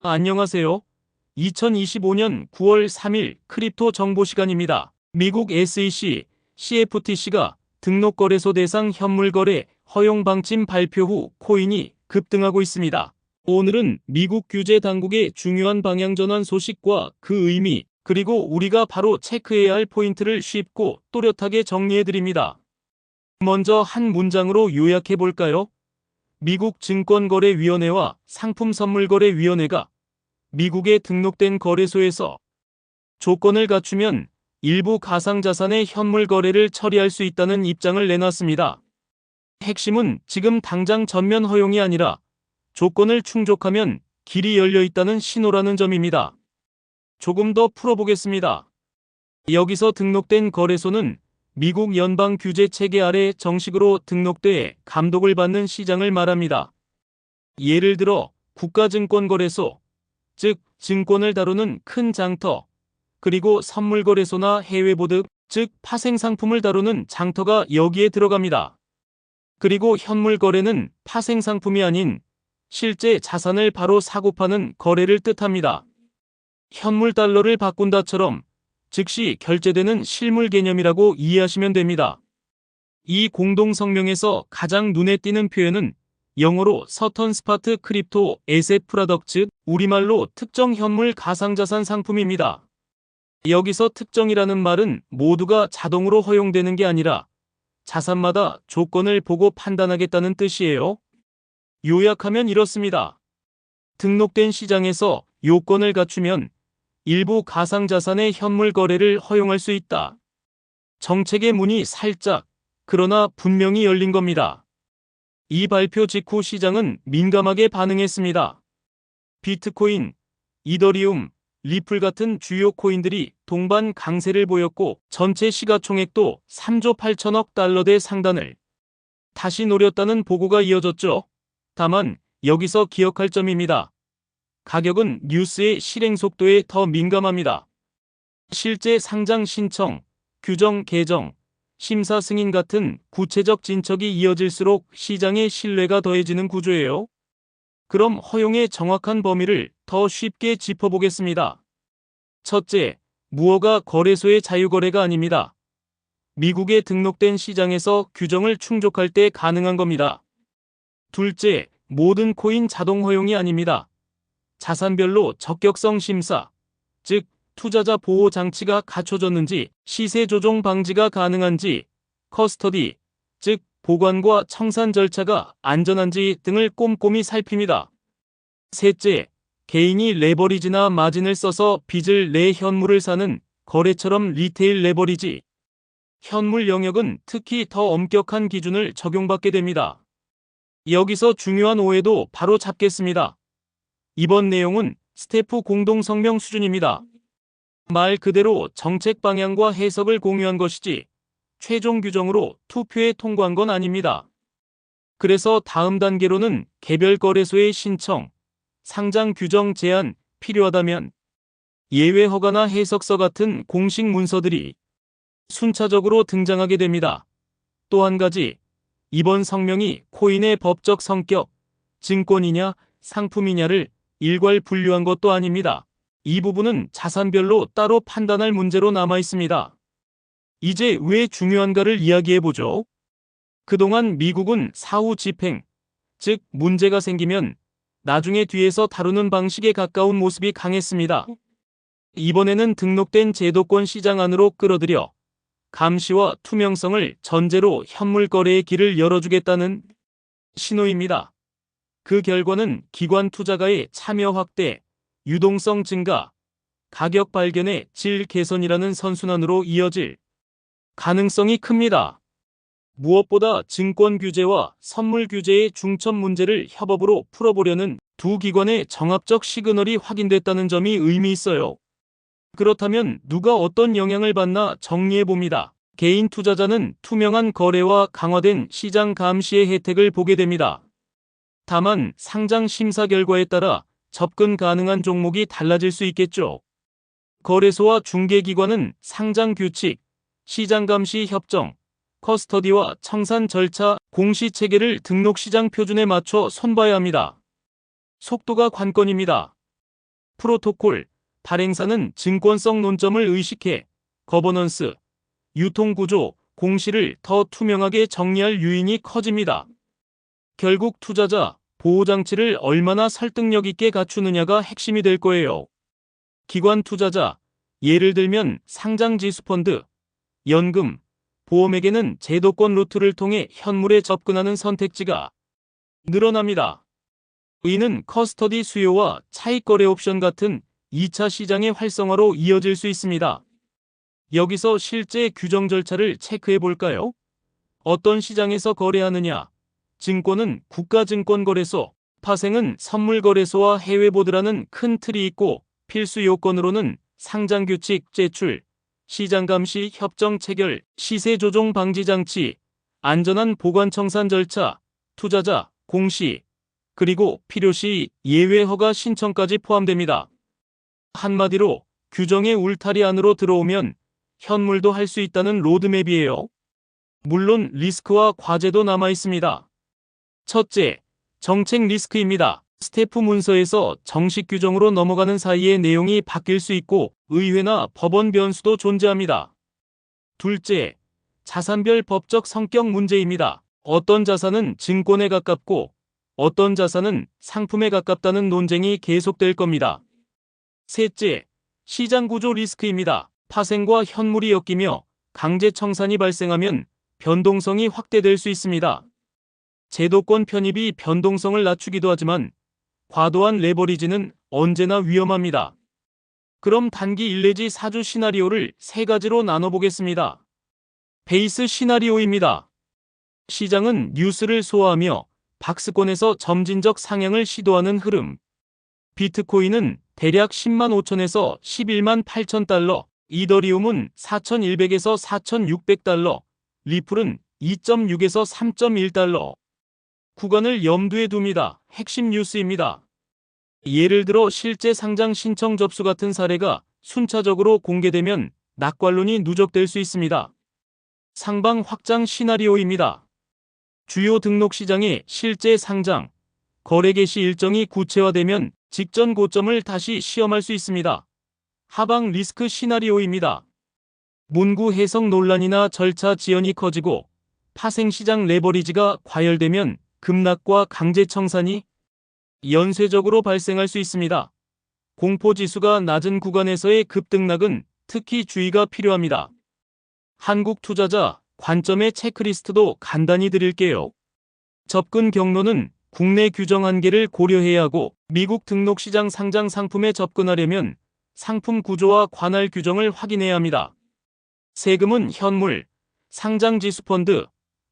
안녕하세요. 2025년 9월 3일 크립토 정보 시간입니다. 미국 SEC, CFTC가 등록거래소 대상 현물거래 허용 방침 발표 후 코인이 급등하고 있습니다. 오늘은 미국 규제 당국의 중요한 방향 전환 소식과 그 의미, 그리고 우리가 바로 체크해야 할 포인트를 쉽고 또렷하게 정리해드립니다. 먼저 한 문장으로 요약해 볼까요? 미국 증권거래위원회와 상품선물거래위원회가 미국에 등록된 거래소에서 조건을 갖추면 일부 가상자산의 현물 거래를 처리할 수 있다는 입장을 내놨습니다. 핵심은 지금 당장 전면 허용이 아니라 조건을 충족하면 길이 열려 있다는 신호라는 점입니다. 조금 더 풀어보겠습니다. 여기서 등록된 거래소는 미국 연방 규제 체계 아래 정식으로 등록돼 감독을 받는 시장을 말합니다. 예를 들어 국가증권거래소, 즉 증권을 다루는 큰 장터, 그리고 선물거래소나 해외보드, 즉 파생상품을 다루는 장터가 여기에 들어갑니다. 그리고 현물거래는 파생상품이 아닌 실제 자산을 바로 사고 파는 거래를 뜻합니다. 현물 달러를 바꾼다처럼 즉시 결제되는 실물 개념이라고 이해하시면 됩니다. 이 공동 성명에서 가장 눈에 띄는 표현은 영어로 서턴 스파트 크립토 에셋 프라덕츠, 우리말로 특정 현물 가상자산 상품입니다. 여기서 특정이라는 말은 모두가 자동으로 허용되는 게 아니라 자산마다 조건을 보고 판단하겠다는 뜻이에요. 요약하면 이렇습니다. 등록된 시장에서 요건을 갖추면 일부 가상자산의 현물 거래를 허용할 수 있다. 정책의 문이 살짝, 그러나 분명히 열린 겁니다. 이 발표 직후 시장은 민감하게 반응했습니다. 비트코인, 이더리움, 리플 같은 주요 코인들이 동반 강세를 보였고 전체 시가총액도 3조 8천억 달러대 상단을 다시 노렸다는 보고가 이어졌죠. 다만 여기서 기억할 점입니다. 가격은 뉴스의 실행 속도에 더 민감합니다. 실제 상장 신청, 규정 개정, 심사 승인 같은 구체적 진척이 이어질수록 시장의 신뢰가 더해지는 구조예요. 그럼 허용의 정확한 범위를 더 쉽게 짚어보겠습니다. 첫째, 무허가 거래소의 자유거래가 아닙니다. 미국에 등록된 시장에서 규정을 충족할 때 가능한 겁니다. 둘째, 모든 코인 자동 허용이 아닙니다. 자산별로 적격성 심사, 즉 투자자 보호 장치가 갖춰졌는지, 시세 조정 방지가 가능한지, 커스터디, 즉 보관과 청산 절차가 안전한지 등을 꼼꼼히 살핍니다. 셋째, 개인이 레버리지나 마진을 써서 빚을 내 현물을 사는 거래처럼 리테일 레버리지. 현물 영역은 특히 더 엄격한 기준을 적용받게 됩니다. 여기서 중요한 오해도 바로 잡겠습니다. 이번 내용은 스태프 공동 성명 수준입니다. 말 그대로 정책 방향과 해석을 공유한 것이지 최종 규정으로 투표에 통과한 건 아닙니다. 그래서 다음 단계로는 개별 거래소의 신청, 상장 규정 제한 필요하다면 예외 허가나 해석서 같은 공식 문서들이 순차적으로 등장하게 됩니다. 또 한 가지, 이번 성명이 코인의 법적 성격, 증권이냐 상품이냐를 일괄 분류한 것도 아닙니다. 이 부분은 자산별로 따로 판단할 문제로 남아 있습니다. 이제 왜 중요한가를 이야기해 보죠. 그동안 미국은 사후 집행, 즉 문제가 생기면 나중에 뒤에서 다루는 방식에 가까운 모습이 강했습니다. 이번에는 등록된 제도권 시장 안으로 끌어들여 감시와 투명성을 전제로 현물 거래의 길을 열어주겠다는 신호입니다. 그 결과는 기관 투자가의 참여 확대, 유동성 증가, 가격 발견의 질 개선이라는 선순환으로 이어질 가능성이 큽니다. 무엇보다 증권 규제와 선물 규제의 중첩 문제를 협업으로 풀어보려는 두 기관의 정합적 시그널이 확인됐다는 점이 의미 있어요. 그렇다면 누가 어떤 영향을 받나 정리해 봅니다. 개인 투자자는 투명한 거래와 강화된 시장 감시의 혜택을 보게 됩니다. 다만 상장 심사 결과에 따라 접근 가능한 종목이 달라질 수 있겠죠. 거래소와 중개기관은 상장 규칙, 시장 감시 협정, 커스터디와 청산 절차, 공시 체계를 등록 시장 표준에 맞춰 손봐야 합니다. 속도가 관건입니다. 프로토콜, 발행사는 증권성 논점을 의식해 거버넌스, 유통구조, 공시를 더 투명하게 정리할 유인이 커집니다. 결국 투자자, 보호장치를 얼마나 설득력 있게 갖추느냐가 핵심이 될 거예요. 기관 투자자, 예를 들면 상장 지수펀드, 연금, 보험에게는 제도권 루트를 통해 현물에 접근하는 선택지가 늘어납니다. 이는 커스터디 수요와 차익거래 옵션 같은 2차 시장의 활성화로 이어질 수 있습니다. 여기서 실제 규정 절차를 체크해 볼까요? 어떤 시장에서 거래하느냐? 증권은 국가증권거래소, 파생은 선물거래소와 해외보드라는 큰 틀이 있고 필수 요건으로는 상장규칙 제출, 시장감시 협정 체결, 시세조종 방지 장치, 안전한 보관 청산 절차, 투자자, 공시, 그리고 필요시 예외 허가 신청까지 포함됩니다. 한마디로 규정의 울타리 안으로 들어오면 현물도 할 수 있다는 로드맵이에요. 물론 리스크와 과제도 남아 있습니다. 첫째, 정책 리스크입니다. 스태프 문서에서 정식 규정으로 넘어가는 사이에 내용이 바뀔 수 있고 의회나 법원 변수도 존재합니다. 둘째, 자산별 법적 성격 문제입니다. 어떤 자산은 증권에 가깝고 어떤 자산은 상품에 가깝다는 논쟁이 계속될 겁니다. 셋째, 시장 구조 리스크입니다. 파생과 현물이 엮이며 강제 청산이 발생하면 변동성이 확대될 수 있습니다. 제도권 편입이 변동성을 낮추기도 하지만 과도한 레버리지는 언제나 위험합니다. 그럼 단기 1 내지 4주 시나리오를 세 가지로 나눠보겠습니다. 베이스 시나리오입니다. 시장은 뉴스를 소화하며 박스권에서 점진적 상향을 시도하는 흐름. 비트코인은 대략 10만 5천에서 11만 8천 달러, 이더리움은 4,100에서 4,600달러, 리플은 2.6에서 3.1달러. 구간을 염두에 둡니다. 핵심 뉴스입니다. 예를 들어 실제 상장 신청 접수 같은 사례가 순차적으로 공개되면 낙관론이 누적될 수 있습니다. 상방 확장 시나리오입니다. 주요 등록 시장의 실제 상장, 거래 개시 일정이 구체화되면 직전 고점을 다시 시험할 수 있습니다. 하방 리스크 시나리오입니다. 문구 해석 논란이나 절차 지연이 커지고 파생시장 레버리지가 과열되면 급락과 강제 청산이 연쇄적으로 발생할 수 있습니다. 공포지수가 낮은 구간에서의 급등락은 특히 주의가 필요합니다. 한국 투자자 관점의 체크리스트도 간단히 드릴게요. 접근 경로는 국내 규정 한계를 고려해야 하고 미국 등록 시장 상장 상품에 접근하려면 상품 구조와 관할 규정을 확인해야 합니다. 세금은 현물, 상장 지수 펀드,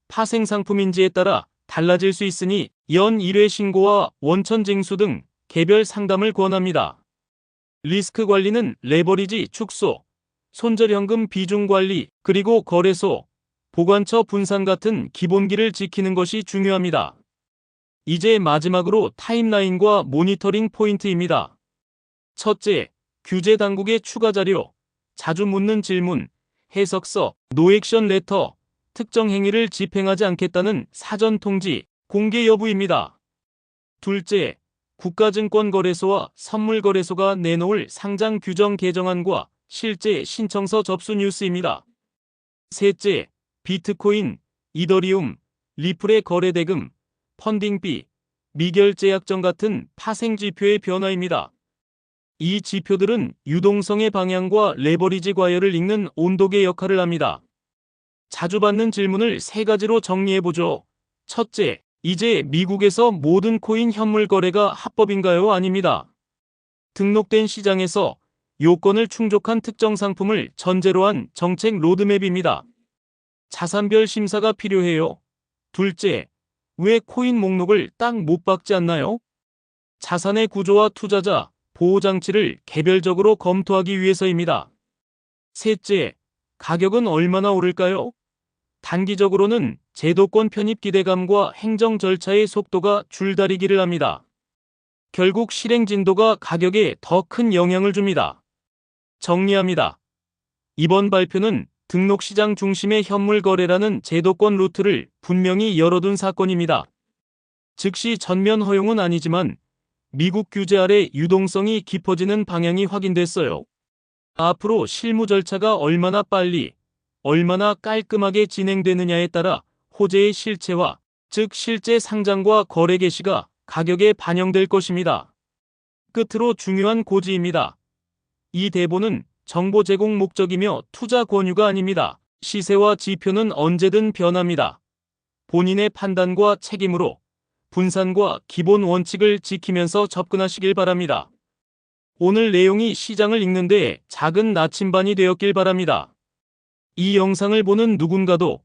파생 상품인지에 따라 달라질 수 있으니 연 1회 신고와 원천 징수 등 개별 상담을 권합니다. 리스크 관리는 레버리지 축소, 손절현금 비중 관리, 그리고 거래소, 보관처 분산 같은 기본기를 지키는 것이 중요합니다. 이제 마지막으로 타임라인과 모니터링 포인트입니다. 첫째, 규제 당국의 추가 자료, 자주 묻는 질문, 해석서, 노액션 레터, 특정 행위를 집행하지 않겠다는 사전 통지, 공개 여부입니다. 둘째, 국가증권거래소와 선물거래소가 내놓을 상장 규정 개정안과 실제 신청서 접수 뉴스입니다. 셋째, 비트코인, 이더리움, 리플의 거래대금, 펀딩비, 미결제약정 같은 파생지표의 변화입니다. 이 지표들은 유동성의 방향과 레버리지 과열을 읽는 온도계 역할을 합니다. 자주 받는 질문을 세 가지로 정리해보죠. 첫째, 이제 미국에서 모든 코인 현물 거래가 합법인가요? 아닙니다. 등록된 시장에서 요건을 충족한 특정 상품을 전제로 한 정책 로드맵입니다. 자산별 심사가 필요해요. 둘째, 왜 코인 목록을 딱 못 박지 않나요? 자산의 구조와 투자자, 보호장치를 개별적으로 검토하기 위해서입니다. 셋째, 가격은 얼마나 오를까요? 단기적으로는 제도권 편입 기대감과 행정 절차의 속도가 줄다리기를 합니다. 결국 실행 진도가 가격에 더 큰 영향을 줍니다. 정리합니다. 이번 발표는 등록시장 중심의 현물 거래라는 제도권 루트를 분명히 열어둔 사건입니다. 즉시 전면 허용은 아니지만 미국 규제 아래 유동성이 깊어지는 방향이 확인됐어요. 앞으로 실무 절차가 얼마나 빨리, 얼마나 깔끔하게 진행되느냐에 따라 호재의 실체화, 즉 실제 상장과 거래 개시가 가격에 반영될 것입니다. 끝으로 중요한 고지입니다. 이 대본은 정보 제공 목적이며 투자 권유가 아닙니다. 시세와 지표는 언제든 변합니다. 본인의 판단과 책임으로 분산과 기본 원칙을 지키면서 접근하시길 바랍니다. 오늘 내용이 시장을 읽는데 작은 나침반이 되었길 바랍니다. 이 영상을 보는 누군가도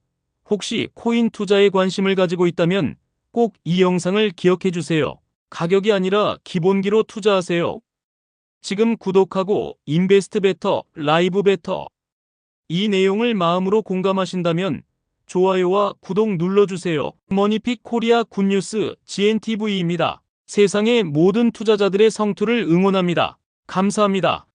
혹시 코인 투자에 관심을 가지고 있다면 꼭 이 영상을 기억해 주세요. 가격이 아니라 기본기로 투자하세요. 지금 구독하고 인베스트 베터, 라이브 베터 이 내용을 마음으로 공감하신다면 좋아요와 구독 눌러주세요. 머니픽 코리아 굿뉴스 GNTV입니다. 세상의 모든 투자자들의 성투를 응원합니다. 감사합니다.